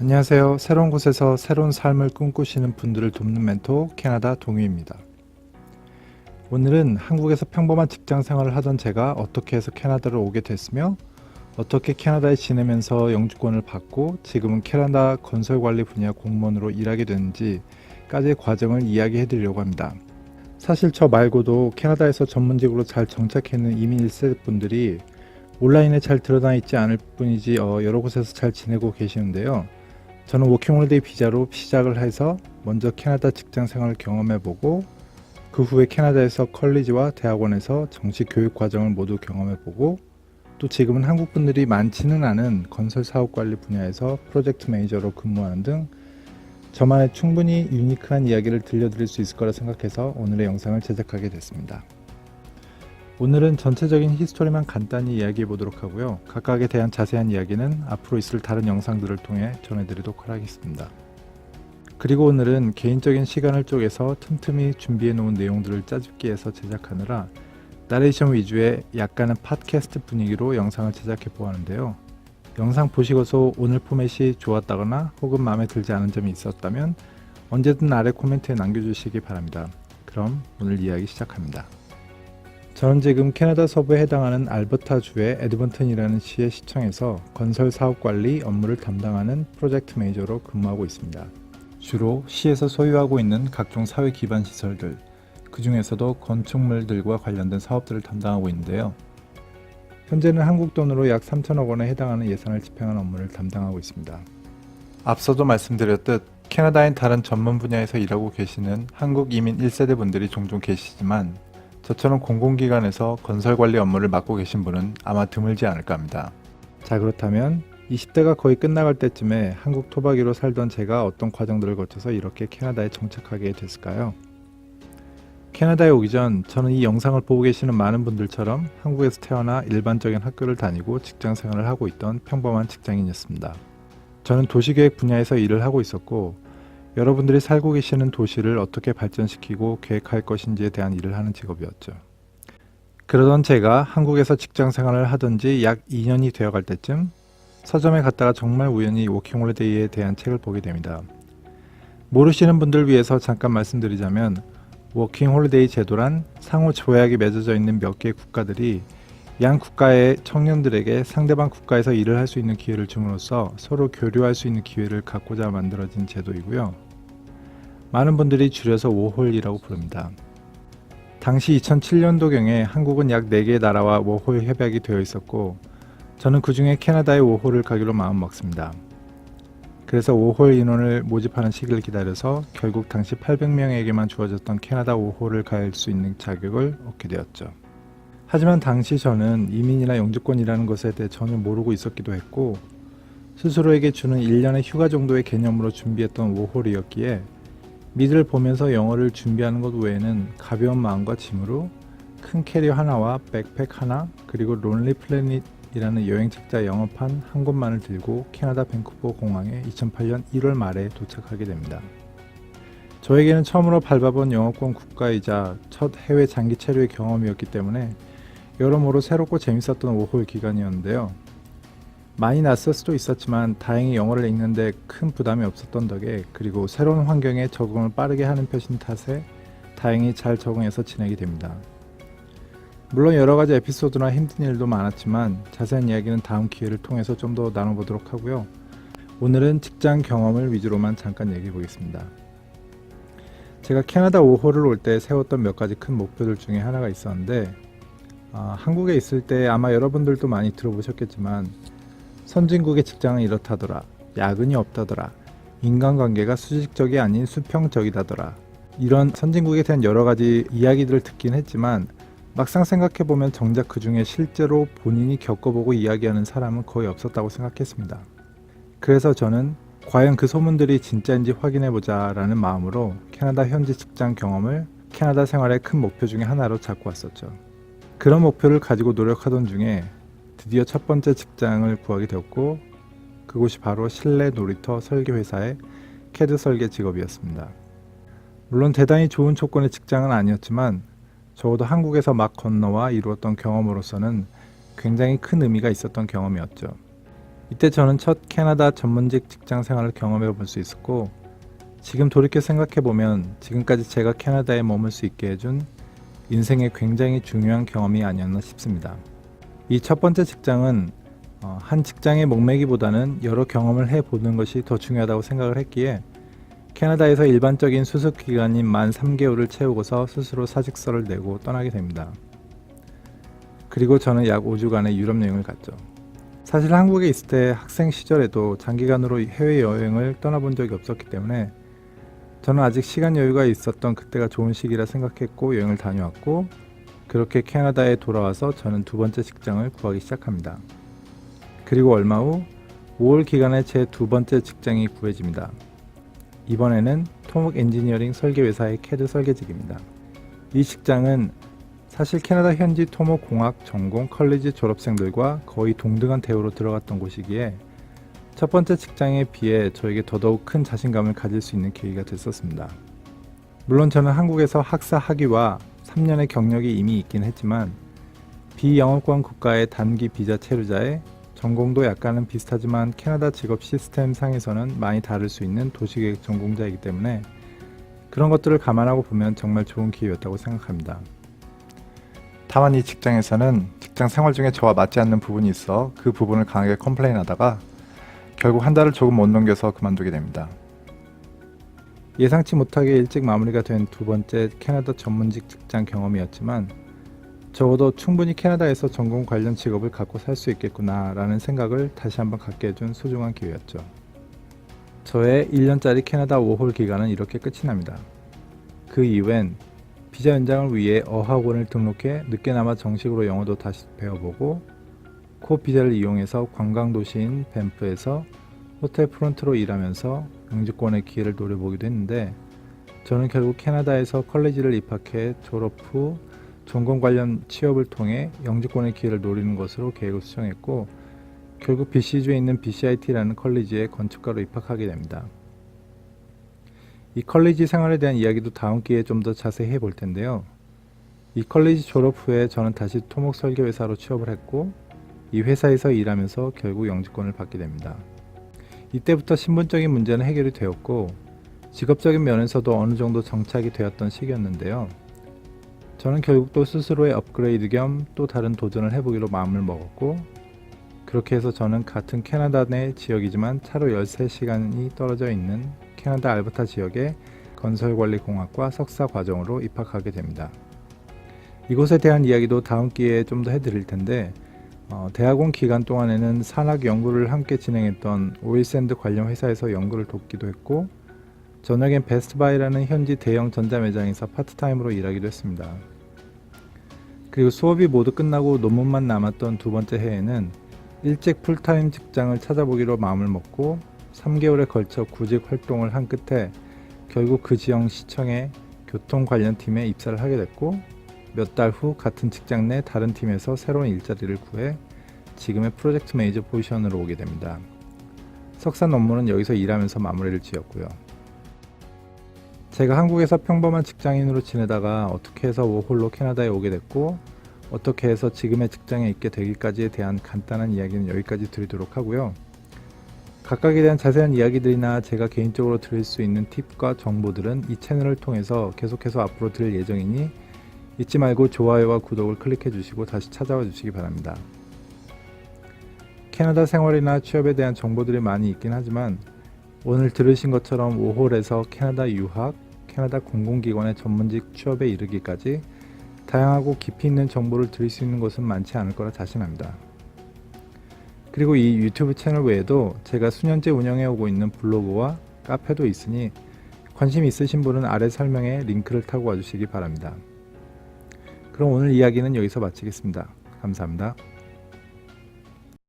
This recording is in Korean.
안녕하세요. 새로운 곳에서 새로운 삶을 꿈꾸시는 분들을 돕는 멘토 캐나다 동유입니다. 오늘은 한국에서 평범한 직장 생활을 하던 제가 어떻게 해서 캐나다를 오게 됐으며 어떻게 캐나다에 지내면서 영주권을 받고 지금은 캐나다 건설관리 분야 공무원으로 일하게 됐는지까지의 과정을 이야기해 드리려고 합니다. 사실 저 말고도 캐나다에서 전문직으로 잘 정착해 있는 이민 1세대 분들이 온라인에 잘 드러나 있지 않을 뿐이지 어, 여러 곳에서 잘 지내고 계시는데요. 저는 워킹홀리데이 비자로 시작을 해서 먼저 캐나다 직장 생활을 경험해보고 그 후에 캐나다에서 컬리지와 대학원에서 정식 교육 과정을 모두 경험해보고 또 지금은 한국 분들이 많지는 않은 건설 사업 관리 분야에서 프로젝트 매니저로 근무하는 등 저만의 충분히 유니크한 이야기를 들려드릴 수 있을 거라 생각해서 오늘의 영상을 제작하게 됐습니다. 오늘은 전체적인 히스토리만 간단히 이야기해 보도록 하고요. 각각에 대한 자세한 이야기는 앞으로 있을 다른 영상들을 통해 전해드리도록 하겠습니다. 그리고 오늘은 개인적인 시간을 쪼개서 틈틈이 준비해 놓은 내용들을 짜집기 해서 제작하느라 나레이션 위주의 약간은 팟캐스트 분위기로 영상을 제작해 보았는데요. 영상 보시고서 오늘 포맷이 좋았다거나 혹은 마음에 들지 않은 점이 있었다면 언제든 아래 코멘트에 남겨주시기 바랍니다. 그럼 오늘 이야기 시작합니다. 저는 지금 캐나다 서부에 해당하는 알버타주의 에드먼튼이라는 시의 시청에서 건설 사업 관리 업무를 담당하는 프로젝트 매니저로 근무하고 있습니다. 주로 시에서 소유하고 있는 각종 사회 기반 시설들, 그 중에서도 건축물들과 관련된 사업들을 담당하고 있는데요. 현재는 한국 돈으로 약 3천억 원에 해당하는 예산을 집행하는 업무를 담당하고 있습니다. 앞서도 말씀드렸듯 캐나다인 다른 전문 분야에서 일하고 계시는 한국 이민 1세대 분들이 종종 계시지만 저처럼 공공기관에서 건설 관리 업무를 맡고 계신 분은 아마 드물지 않을까 합니다. 자 그렇다면 20대가 거의 끝나갈 때쯤에 한국 토박이로 살던 제가 어떤 과정들을 거쳐서 이렇게 캐나다에 정착하게 됐을까요? 캐나다에 오기 전 저는 이 영상을 보고 계시는 많은 분들처럼 한국에서 태어나 일반적인 학교를 다니고 직장 생활을 하고 있던 평범한 직장인이었습니다. 저는 도시계획 분야에서 일을 하고 있었고 여러분들이 살고 계시는 도시를 어떻게 발전시키고 계획할 것인지에 대한 일을 하는 직업이었죠. 그러던 제가 한국에서 직장 생활을 하던 지 약 2년이 되어 갈 때쯤 서점에 갔다가 정말 우연히 워킹홀리데이에 대한 책을 보게 됩니다. 모르시는 분들 위해서 잠깐 말씀드리자면 워킹홀리데이 제도란 상호 조약이 맺어져 있는 몇 개의 국가들이 양 국가의 청년들에게 상대방 국가에서 일을 할 수 있는 기회를 줌으로써 서로 교류할 수 있는 기회를 갖고자 만들어진 제도이고요. 많은 분들이 줄여서 워홀이라고 부릅니다. 당시 2007년도경에 한국은 약 4개의 나라와 워홀 협약이 되어 있었고 저는 그 중에 캐나다의 워홀을 가기로 마음먹습니다. 그래서 워홀 인원을 모집하는 시기를 기다려서 결국 당시 800명에게만 주어졌던 캐나다 워홀을 갈 수 있는 자격을 얻게 되었죠. 하지만 당시 저는 이민이나 영주권이라는 것에 대해 전혀 모르고 있었기도 했고 스스로에게 주는 1년의 휴가 정도의 개념으로 준비했던 워홀이었기에 미드를 보면서 영어를 준비하는 것 외에는 가벼운 마음과 짐으로 큰 캐리어 하나와 백팩 하나 그리고 론리 플래닛이라는 여행 책자 영어판 한 권만을 들고 캐나다 밴쿠버 공항에 2008년 1월 말에 도착하게 됩니다. 저에게는 처음으로 밟아본 영어권 국가이자 첫 해외 장기 체류의 경험이었기 때문에 여러모로 새롭고 재밌었던 워홀 기간이었는데요. 많이 낯설 수도 있었지만 다행히 영어를 읽는데 큰 부담이 없었던 덕에 그리고 새로운 환경에 적응을 빠르게 하는 표신 탓에 다행히 잘 적응해서 지내게 됩니다. 물론 여러 가지 에피소드나 힘든 일도 많았지만 자세한 이야기는 다음 기회를 통해서 좀 더 나눠보도록 하고요. 오늘은 직장 경험을 위주로만 잠깐 얘기해 보겠습니다. 제가 캐나다 5호를 올 때 세웠던 몇 가지 큰 목표들 중에 하나가 있었는데 아, 한국에 있을 때 아마 여러분들도 많이 들어보셨겠지만 선진국의 직장은 이렇다더라 야근이 없다더라 인간관계가 수직적이 아닌 수평적이다더라 이런 선진국에 대한 여러 가지 이야기들을 듣긴 했지만 막상 생각해보면 정작 그 중에 실제로 본인이 겪어보고 이야기하는 사람은 거의 없었다고 생각했습니다. 그래서 저는 과연 그 소문들이 진짜인지 확인해보자 라는 마음으로 캐나다 현지 직장 경험을 캐나다 생활의 큰 목표 중에 하나로 잡고 왔었죠. 그런 목표를 가지고 노력하던 중에 드디어 첫 번째 직장을 구하게 되었고 그곳이 바로 실내 놀이터 설계 회사의 캐드 설계 직업이었습니다. 물론 대단히 좋은 조건의 직장은 아니었지만 적어도 한국에서 막 건너와 이루었던 경험으로서는 굉장히 큰 의미가 있었던 경험이었죠. 이때 저는 첫 캐나다 전문직 직장 생활을 경험해 볼 수 있었고 지금 돌이켜 생각해 보면 지금까지 제가 캐나다에 머물 수 있게 해준 인생의 굉장히 중요한 경험이 아니었나 싶습니다. 이 첫 번째 직장은 어, 한 직장의 목매기보다는 여러 경험을 해보는 것이 더 중요하다고 생각을 했기에 캐나다에서 일반적인 수습 기간인 만 3개월을 채우고서 스스로 사직서를 내고 떠나게 됩니다. 그리고 저는 약 5주간의 유럽 여행을 갔죠. 사실 한국에 있을 때 학생 시절에도 장기간으로 해외 여행을 떠나본 적이 없었기 때문에 저는 아직 시간 여유가 있었던 그때가 좋은 시기라 생각했고 여행을 다녀왔고 그렇게 캐나다에 돌아와서 저는 두 번째 직장을 구하기 시작합니다. 그리고 얼마 후 5월 기간에 제 두 번째 직장이 구해집니다. 이번에는 토목 엔지니어링 설계 회사의 캐드 설계직입니다. 이 직장은 사실 캐나다 현지 토목 공학 전공 컬리지 졸업생들과 거의 동등한 대우로 들어갔던 곳이기에 첫 번째 직장에 비해 저에게 더더욱 큰 자신감을 가질 수 있는 계기가 됐었습니다. 물론 저는 한국에서 학사 학위와 3년의 경력이 이미 있긴 했지만 비영어권 국가의 단기 비자 체류자에 전공도 약간은 비슷하지만 캐나다 직업 시스템 상에서는 많이 다를 수 있는 도시계획 전공자이기 때문에 그런 것들을 감안하고 보면 정말 좋은 기회였다고 생각합니다. 다만 이 직장에서는 직장 생활 중에 저와 맞지 않는 부분이 있어 그 부분을 강하게 컴플레인 하다가 결국 한 달을 조금 못 넘겨서 그만두게 됩니다. 예상치 못하게 일찍 마무리가 된 두 번째 캐나다 전문직 직장 경험이었지만 적어도 충분히 캐나다에서 전공 관련 직업을 갖고 살 수 있겠구나 라는 생각을 다시 한번 갖게 해준 소중한 기회였죠. 저의 1년짜리 캐나다 5홀 기간은 이렇게 끝이 납니다. 그 이후엔 비자 연장을 위해 어학원을 등록해 늦게나마 정식으로 영어도 다시 배워보고 코 비자를 이용해서 관광 도시인 밴프에서 호텔 프론트로 일하면서 영주권의 기회를 노려보기도 했는데 저는 결국 캐나다에서 컬리지를 입학해 졸업 후 전공 관련 취업을 통해 영주권의 기회를 노리는 것으로 계획을 수정했고 결국 BC주에 있는 BCIT라는 컬리지에 건축가로 입학하게 됩니다. 이 컬리지 생활에 대한 이야기도 다음 기회에 좀 더 자세히 해볼 텐데요. 이 컬리지 졸업 후에 저는 다시 토목 설계 회사로 취업을 했고 이 회사에서 일하면서 결국 영주권을 받게 됩니다. 이때부터 신분적인 문제는 해결이 되었고 직업적인 면에서도 어느 정도 정착이 되었던 시기였는데요. 저는 결국 또 스스로의 업그레이드 겸 또 다른 도전을 해보기로 마음을 먹었고 그렇게 해서 저는 같은 캐나다 내 지역이지만 차로 13시간이 떨어져 있는 캐나다 알버타 지역의 건설관리공학과 석사 과정으로 입학하게 됩니다. 이곳에 대한 이야기도 다음 기회에 좀 더 해드릴 텐데 어, 대학원 기간 동안에는 산학 연구를 함께 진행했던 오일샌드 관련 회사에서 연구를 돕기도 했고 저녁엔 베스트바이라는 현지 대형 전자 매장에서 파트타임으로 일하기도 했습니다. 그리고 수업이 모두 끝나고 논문만 남았던 두 번째 해에는 일찍 풀타임 직장을 찾아보기로 마음을 먹고 3개월에 걸쳐 구직 활동을 한 끝에 결국 그 지역 시청의 교통 관련 팀에 입사를 하게 됐고 몇 달 후 같은 직장 내 다른 팀에서 새로운 일자리를 구해 지금의 프로젝트 매니저 포지션으로 오게 됩니다. 석사 논문은 여기서 일하면서 마무리를 지었고요. 제가 한국에서 평범한 직장인으로 지내다가 어떻게 해서 워홀로 캐나다에 오게 됐고 어떻게 해서 지금의 직장에 있게 되기까지에 대한 간단한 이야기는 여기까지 드리도록 하고요. 각각에 대한 자세한 이야기들이나 제가 개인적으로 드릴 수 있는 팁과 정보들은 이 채널을 통해서 계속해서 앞으로 드릴 예정이니 잊지 말고 좋아요와 구독을 클릭해 주시고 다시 찾아와 주시기 바랍니다. 캐나다 생활이나 취업에 대한 정보들이 많이 있긴 하지만 오늘 들으신 것처럼 5홀에서 캐나다 유학, 캐나다 공공기관의 전문직 취업에 이르기까지 다양하고 깊이 있는 정보를 드릴 수 있는 곳은 많지 않을 거라 자신합니다. 그리고 이 유튜브 채널 외에도 제가 수년째 운영해 오고 있는 블로그와 카페도 있으니 관심 있으신 분은 아래 설명에 링크를 타고 와주시기 바랍니다. 그럼 오늘 이야기는 여기서 마치겠습니다. 감사합니다.